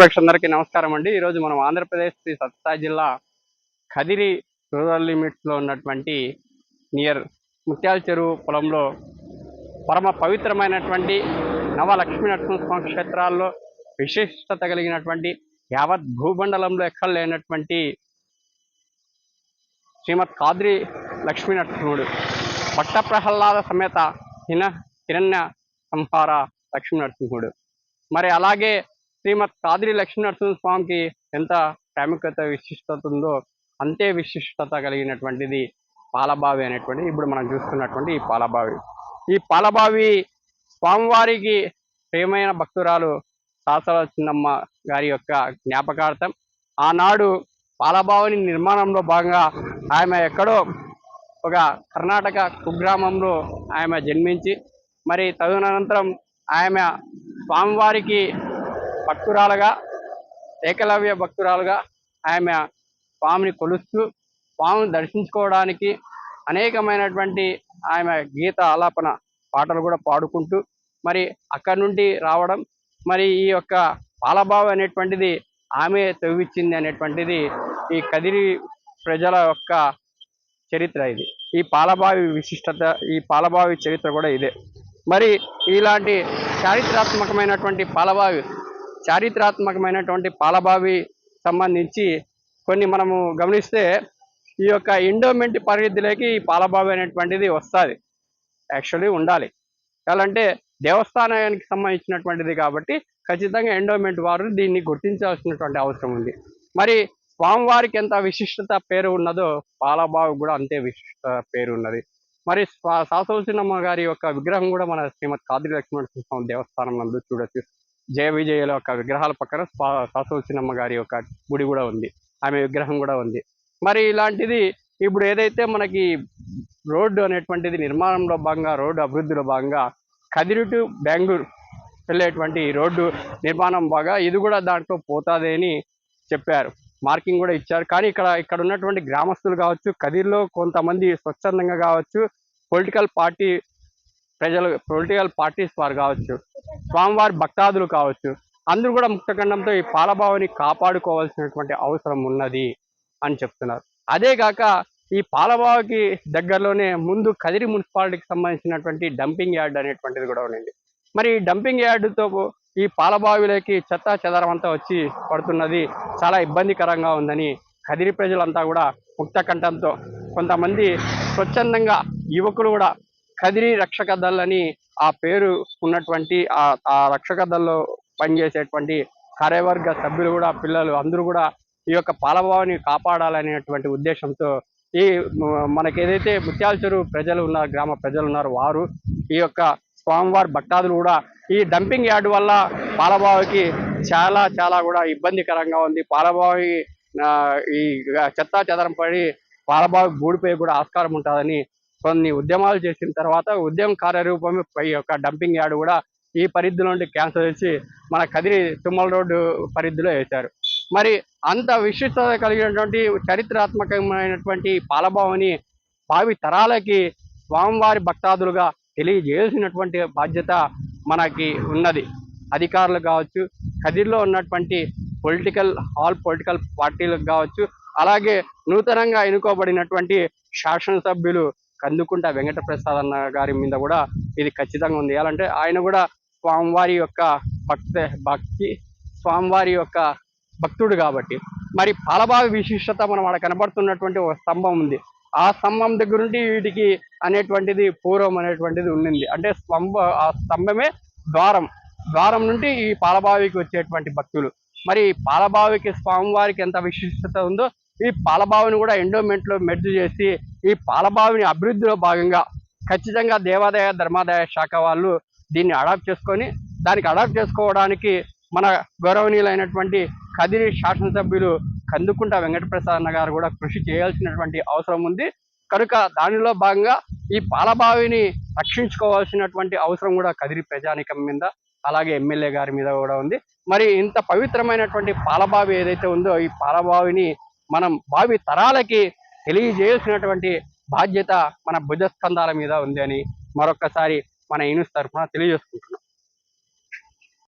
ప్రేక్షకులందరికీ నమస్కారం అండి. ఈరోజు మనం ఆంధ్రప్రదేశ్ శ్రీ సత్యసాయి జిల్లా కదిరి రూరల్ లిమిట్స్లో ఉన్నటువంటి నియర్ ముత్యాల చెరువు పొలంలో పరమ పవిత్రమైనటువంటి నవలక్ష్మీ నరసింహస్వామి క్షేత్రాల్లో విశిష్టత కలిగినటువంటి యావత్ భూమండలంలో ఎక్కడ లేనటువంటి శ్రీమద్ కాద్రి లక్ష్మీ నరసింహుడు పట్ట ప్రహ్లాద సమేత హిన హిరణ్య సంహార లక్ష్మీ నరసింహుడు. మరి అలాగే శ్రీమద్ కాదిరి లక్ష్మీ నరసింహ స్వామికి ఎంత ప్రాముఖ్యత విశిష్టత ఉందో అంతే విశిష్టత కలిగినటువంటిది పాలబావి అనేటువంటిది. ఇప్పుడు మనం చూస్తున్నటువంటి ఈ పాలబావి. ఈ పాలబావి స్వామివారికి ప్రేమైన భక్తురాలు సాసల చిన్నమ్మ గారి యొక్క జ్ఞాపకార్థం ఆనాడు పాలబావిని నిర్మాణంలో భాగంగా ఆమె ఎక్కడో ఒక కర్ణాటక కుగ్రామంలో ఆమె జన్మించి మరి తదనంతరం ఆమె స్వామివారికి భక్తురాలుగా ఏకలవ్య భక్తురాలుగా ఆమె స్వామిని కొలుస్తూ స్వామిని దర్శించుకోవడానికి అనేకమైనటువంటి ఆమె గీత ఆలాపన పాటలు కూడా పాడుకుంటూ మరి అక్కడి నుండి రావడం మరి ఈ యొక్క పాలబావి అనేటువంటిది ఆమె తవ్విచ్చింది అనేటువంటిది ఈ కదిరి ప్రజల యొక్క చరిత్ర ఇది. ఈ పాలబావి విశిష్టత ఈ పాలబావి చరిత్ర కూడా ఇదే. మరి ఇలాంటి చారిత్రాత్మకమైనటువంటి పాలబావి చారిత్రాత్మకమైనటువంటి పాలబావి సంబంధించి కొన్ని మనము గమనిస్తే ఈ యొక్క ఎండోమెంట్ పరిధిలోకి ఈ పాలబావి అనేటువంటిది వస్తుంది. యాక్చువల్లీ ఉండాలి. ఎలాంటే దేవస్థానానికి సంబంధించినటువంటిది కాబట్టి ఖచ్చితంగా ఎండోమెంట్ వారు దీన్ని గుర్తించాల్సినటువంటి అవసరం ఉంది. మరి స్వామివారికి ఎంత విశిష్టత పేరు ఉన్నదో పాలబావి కూడా అంతే విశిష్ట పేరు ఉన్నది. మరి సాసవసినమ్మ గారి యొక్క విగ్రహం కూడా మన శ్రీమతి కాదిరి లక్ష్మణ స్వామి దేవస్థానం నందు చూడొచ్చు. జయ విజయుల యొక్క విగ్రహాల పక్కన సాసవసినమ్మ గారి యొక్క గుడి కూడా ఉంది. ఆమె విగ్రహం కూడా ఉంది. మరి ఇలాంటిది ఇప్పుడు ఏదైతే మనకి రోడ్డు అనేటువంటిది నిర్మాణంలో భాగంగా రోడ్డు అభివృద్ధిలో భాగంగా కదిరి టు బెంగళూరు వెళ్ళేటువంటి రోడ్డు నిర్మాణం బాగా ఇది కూడా దాంట్లో పోతుంది అని చెప్పారు. మార్కింగ్ కూడా ఇచ్చారు. కానీ ఇక్కడ ఇక్కడ ఉన్నటువంటి గ్రామస్తులు కావచ్చు కదిర్లో కొంతమంది స్వచ్ఛందంగా కావచ్చు పొలిటికల్ పార్టీ ప్రజలు పొలిటికల్ పార్టీస్ వారు కావచ్చు స్వామివారి భక్తాదులు కావచ్చు అందరూ కూడా ముక్తఖండంతో ఈ పాలబావిని కాపాడుకోవాల్సినటువంటి అవసరం ఉన్నది అని చెప్తున్నారు. అదే కాక ఈ పాలబావికి దగ్గరలోనే ముందు కదిరి మున్సిపాలిటీకి సంబంధించినటువంటి డంపింగ్ యార్డ్ అనేటువంటిది కూడా ఉండింది మరి ఈ డంపింగ్ యార్డుతో ఈ పాలబావిలోకి చెత్త చెదరం అంతా వచ్చి పడుతున్నది చాలా ఇబ్బందికరంగా ఉందని కదిరి ప్రజలంతా కూడా ముక్త కంఠంతో కొంతమంది స్వచ్ఛందంగా యువకులు కూడా కదిరి రక్షక దళ్ అని ఆ పేరు ఉన్నటువంటి ఆ రక్షక దళలో పనిచేసేటువంటి కార్యవర్గ సభ్యులు కూడా పిల్లలు అందరూ కూడా ఈ యొక్క పాలబావిని కాపాడాలనేటువంటి ఉద్దేశంతో ఈ మనకి ఏదైతే ముత్యాల చెరువు ప్రజలు ఉన్నారు గ్రామ ప్రజలు ఉన్నారు వారు ఈ యొక్క స్వామివారి భక్తాదులు కూడా ఈ డంపింగ్ యార్డ్ వల్ల పాలబావికి చాలా చాలా కూడా ఇబ్బందికరంగా ఉంది. పాలబావి ఈ చెత్తా చెదరం పడి పాలబావి బూడిపోయి కూడా ఆస్కారం ఉంటుందని కొన్ని ఉద్యమాలు చేసిన తర్వాత ఉద్యమ కార్యరూపమే ఈ యొక్క డంపింగ్ యార్డ్ కూడా ఈ పరిధి నుండి క్యాన్సల్ చేసి మన కదిరి తుమ్మల రోడ్డు పరిధిలో వేశారు. మరి అంత విశిష్టత కలిగినటువంటి చరిత్రాత్మకమైనటువంటి పాలభావని భావి తరాలకి స్వామివారి భక్తాదులుగా తెలియజేయాల్సినటువంటి బాధ్యత మనకి ఉన్నది. అధికారులు కావచ్చు కదిరిలో ఉన్నటువంటి పొలిటికల్ ఆల్ పొలిటికల్ పార్టీలకు కావచ్చు అలాగే నూతనంగా ఎన్నుకోబడినటువంటి శాసనసభ్యులు కందుకుంట వెంకట ప్రసాద్ అన్న గారి మీద కూడా ఇది ఖచ్చితంగా ఉంది. ఎలాంటే ఆయన కూడా స్వామివారి యొక్క భక్త భక్తి స్వామివారి యొక్క భక్తుడు కాబట్టి. మరి పాలబావి విశిష్టత మనం అక్కడ కనబడుతున్నటువంటి ఒక స్తంభం ఉంది. ఆ స్తంభం దగ్గర నుండి వీటికి అనేటువంటిది పూర్వం అనేటువంటిది ఉండింది. అంటే స్తంభ ఆ స్తంభమే ద్వారం. ద్వారం నుండి ఈ పాలబావికి వచ్చేటువంటి భక్తులు. మరి పాలబావికి స్వామివారికి ఎంత విశిష్టత ఉందో ఈ పాలబావిని కూడా ఎండోమెంట్లో మెర్జ్ చేసి ఈ పాలబావిని అభివృద్ధిలో భాగంగా ఖచ్చితంగా దేవాదాయ ధర్మాదాయ శాఖ వాళ్ళు దీన్ని అడాప్ట్ చేసుకొని దానికి అడాప్ట్ చేసుకోవడానికి మన గౌరవనీయులైనటువంటి కదిరి శాసనసభ్యులు కందుకుంట వెంకటప్రసాద్ అన్న గారు కూడా కృషి చేయాల్సినటువంటి అవసరం ఉంది. కనుక దానిలో భాగంగా ఈ పాలబావిని రక్షించుకోవాల్సినటువంటి అవసరం కూడా కదిరి ప్రజానికం మీద అలాగే ఎమ్మెల్యే గారి మీద కూడా ఉంది. మరి ఇంత పవిత్రమైనటువంటి పాలబావి ఏదైతే ఉందో ఈ పాలబావిని మనం భావి తరాలకి తెలియజేయాల్సినటువంటి బాధ్యత మన భుజస్కంధాల మీద ఉంది అని మరొకసారి మన ఇన్స్ తరఫున తెలియజేసుకుంటున్నాం.